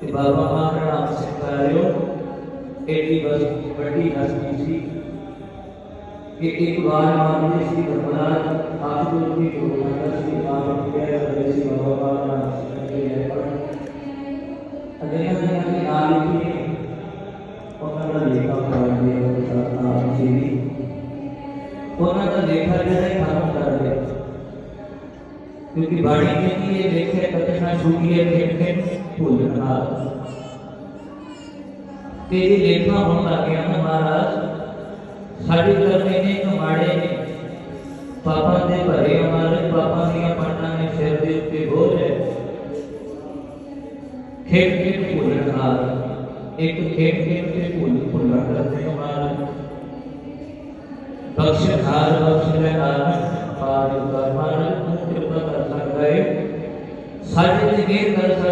કે બાબામાં આપણા આપશે કાર્યો એની વસ્તુ બધી હસ્તી છે કે એક વાર માનને શ્રી ભગવાન આપકો ની જોગના શ્રી રામ કે શ્રી બાબાના શ્રી અર્પણ अगले दिन की आलू की उन्होंने देखा कर दिया प्रार्थना जी उन्होंने देखा जैसे खत्म कर दिया क्योंकि बड़ी के लिए देखो छूटिए खेलते भूल महाराज तेरी लेखा होने लग गया ना महाराज, सारी करने ने माड़े ने। पापा दे भरे हमारे, पापा दिया पन्ना ने शेर दे उत्ते बोझ रहे। खेत खेल भूल हार एक खेत खेल से भूल भूल भूला है हमारा बख्श हार बख्श हार ਸਾਡੇ ਤੇ ਮਿਹਰ ਕਰ ਸਕਦਾ